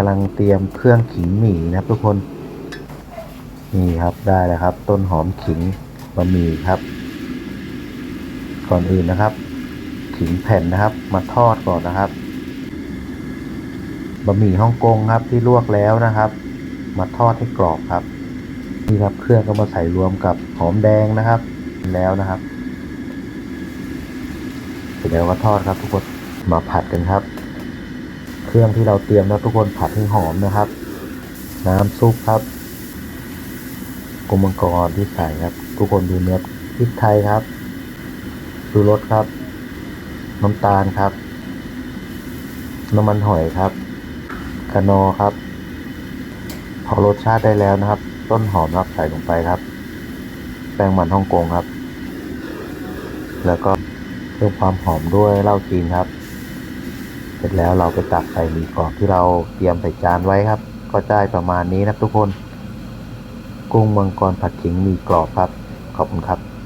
กำลังเตรียมเครื่องขิงหมี่นะครับ ทุกคนนี่ครับได้แล้วครับ ต้นหอมขิงบะหมี่ครับ ก่อนอื่นนะครับ ขิงแผ่นนะครับ มาทอดก่อนนะครับบะหมี่ฮ่องกงครับที่ลวกแล้วนะครับ มาทอดให้กรอบครับนี่ครับเครื่องก็มาใส่รวมกับหอมแดงนะครับแล้วนะครับเสร็จแล้วก็ทอดครับทุกคนมาผัดกันครับ เครื่องที่เราเตรียมนะทุกคนผัดให้หอมนะครับ น้ำซุปครับกุมมังกรที่ใส่ครับ ทุกคนดูเนื้อพริกไทยครับ ดูรสครับ น้ำตาลครับ น้ำมันหอยครับกะนอครับ พอรสชาติได้แล้วนะครับ ต้นหอมครับใส่ลงไปครับ แป้งมันฮ่องกงครับ แล้วก็เพิ่มความหอมด้วยเหล้าจีนครับ เสร็จแล้วเราไปตักใส่หมี่กรอบที่เราเตรียมใส่จานไว้ครับ ก็ได้ประมาณนี้นะทุกคน กุ้งมังกรผัดขิงหมี่กรอบครับ ขอบคุณครับ